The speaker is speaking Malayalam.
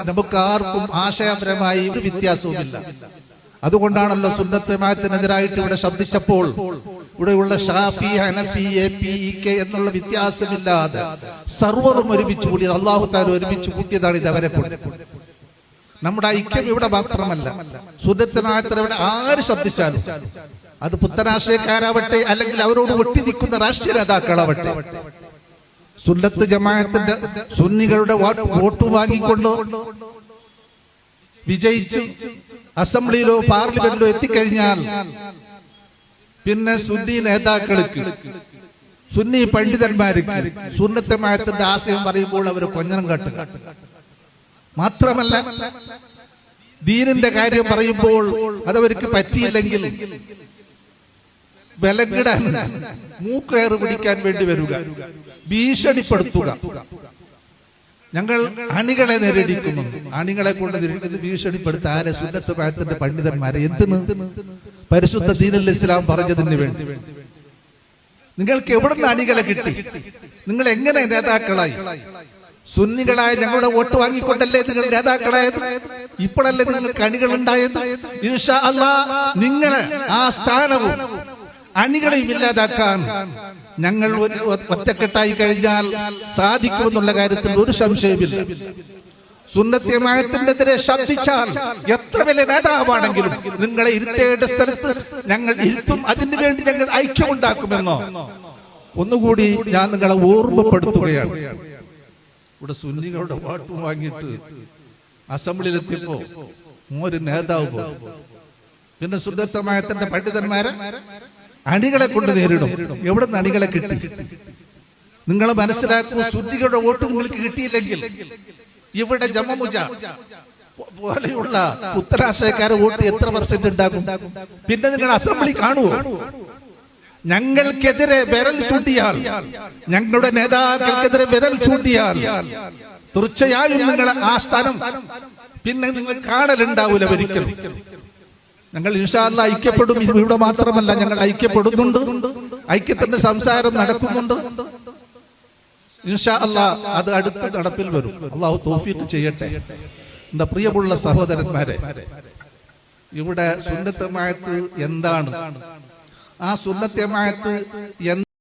നമുക്ക് ആർക്കും ആശയപരമായി ഒരു വ്യത്യാസവുമില്ല. അതുകൊണ്ടാണല്ലോ സുന്നത്തമായത്തിനെതിരായിട്ട് ഇവിടെ ശബ്ദിച്ചപ്പോൾ ഇവിടെയുള്ള Shafi Hanafi A P E K എന്നുള്ള വ്യത്യാസമില്ലാതെ സർവറും ഒരുമിച്ച് കൂടിയത് അള്ളാഹു താല ഒരുമിച്ച് കൂട്ടിയതാണ് ഇത് അവരെ നമ്മുടെ ഐക്യം ഇവിടെ മാത്രമല്ല സുന്നത്തനായത്തിന് ഇവിടെ ആര് ശബ്ദിച്ചാലും അത് പുത്തനാശയക്കാരാവട്ടെ അല്ലെങ്കിൽ അവരോട് ഒട്ടി നിൽക്കുന്ന രാഷ്ട്രീയ നേതാക്കളാവട്ടെ സുന്നത്ത് ജമാഅത്തിന്റെ സുന്നികളുടെ വോട്ട് വാങ്ങിക്കൊണ്ട് വിജയിച്ച് അസംബ്ലിയിലോ പാർലമെന്റിലോ എത്തിക്കഴിഞ്ഞാൽ പിന്നെ സുന്നി നേതാക്കൾക്ക് സുന്നി പണ്ഡിതന്മാർക്ക് സുന്നത്തമായത്തിന്റെ ആശയം പറയുമ്പോൾ അവർ കൊഞ്ഞനം കാട്ടുക. മാത്രമല്ല ദീനിന്റെ കാര്യം പറയുമ്പോൾ അതവർക്ക് പറ്റിയില്ലെങ്കിൽ വിലങ്ങിടാൻ മൂക്കയറ് പിടിക്കാൻ വേണ്ടി വരിക. ഭീഷണിപ്പെടുത്തുക. ഞങ്ങൾ അണികളെ നേരിടിക്കുന്നു. അണികളെ കൊണ്ട് നേരിടുന്നത് ഭീഷണിപ്പെടുത്ത ആരെ? സുന്നത്ത് പ്രായത്തിന്റെ പണ്ഡിതന്മാരെ. എന്തിന്? പരിശുദ്ധ ദീനൽ ഇസ്ലാം പറഞ്ഞതിന് വേണ്ടി. നിങ്ങൾക്ക് എവിടുന്ന് അണികളെ കിട്ടി? നിങ്ങൾ എങ്ങനെ നേതാക്കളായി? സുന്നികളായ ഞങ്ങളുടെ വോട്ട് വാങ്ങിക്കൊണ്ടല്ലേ നിങ്ങൾ നേതാക്കളായത്? ഇപ്പോഴല്ലേ നിങ്ങൾക്ക് അണികൾ ഉണ്ടായത്? നിങ്ങളെ ആ സ്ഥാനവും അണികളെയും ഇല്ലാതാക്കാൻ ഞങ്ങൾ ഒറ്റക്കെട്ടായി കഴിഞ്ഞാൽ സാധിക്കുമെന്നുള്ള കാര്യത്തിൽ ഒരു സംശയമില്ല. സുന്നത്യമായത്തിനെതിരെ ശബ്ദിച്ചാൽ എത്ര വലിയ നേതാവാണെങ്കിലും നിങ്ങളെ ഇരുത്തേണ്ട സ്ഥലത്ത് ഞങ്ങൾ ഇരുത്തും അതിനു വേണ്ടി ഞങ്ങൾ ഐക്യമുണ്ടാക്കുമെന്നോ? ഒന്നുകൂടി ഞാൻ നിങ്ങളെ ഓർമ്മപ്പെടുത്തുകയാണ്. ഇവിടെ സുന്നികളുടെ പാട്ട് വാങ്ങിയിട്ട് അസംബ്ലിയിലെത്തിയപ്പോ ഒരു നേതാവ് പിന്നെ സുന്ദത്തമായത്തിന്റെ പണ്ഡിതന്മാരെ അണികളെ കൊണ്ട് നേരിടും. എവിടെ നിന്ന് അണികളെ കിട്ടി? നിങ്ങൾ മനസ്സിലാക്കുക സുദ്ധികളുടെ വോട്ട് നിങ്ങൾക്ക് കിട്ടിയില്ലെങ്കിൽ ഇവിടെ ജമമുജ പോലെയുള്ള ഉത്തരാശയക്കാരെ വോട്ട് എത്ര പെർസെന്റ് ഉണ്ടാകും പിന്നെ നിങ്ങൾ അസംബ്ലി കാണുമോ ഞങ്ങൾക്കെതിരെ വിരൽ ചൂണ്ടിയാൽ ഞങ്ങളുടെ നേതാക്കൾക്കെതിരെ വിരൽ ചൂണ്ടിയാൽ തീർച്ചയായും നിങ്ങൾ ആ സ്ഥാനം പിന്നെ നിങ്ങൾ കാണലുണ്ടാവൂല ഒരിക്കലും. ഞങ്ങൾ ഇൻഷാല്ല ഐക്യപ്പെടും. ഇവിടെ മാത്രമല്ല ഞങ്ങൾ ഐക്യപ്പെടുന്നുണ്ട്. ഐക്യത്തിന്റെ സംസാരം നടക്കുന്നുണ്ട്. ഇൻഷാ അല്ലാ അത് അടുത്ത നടപ്പിൽ വരും. അള്ളാഹു തോഫീക്ക് ചെയ്യട്ടെ. എന്താ പ്രിയമുള്ള സഹോദരന്മാരെ ഇവിടെ സുന്നത്തമായത്ത് എന്താണ്? ആ സുന്നത്തമായത്ത് എന്ത്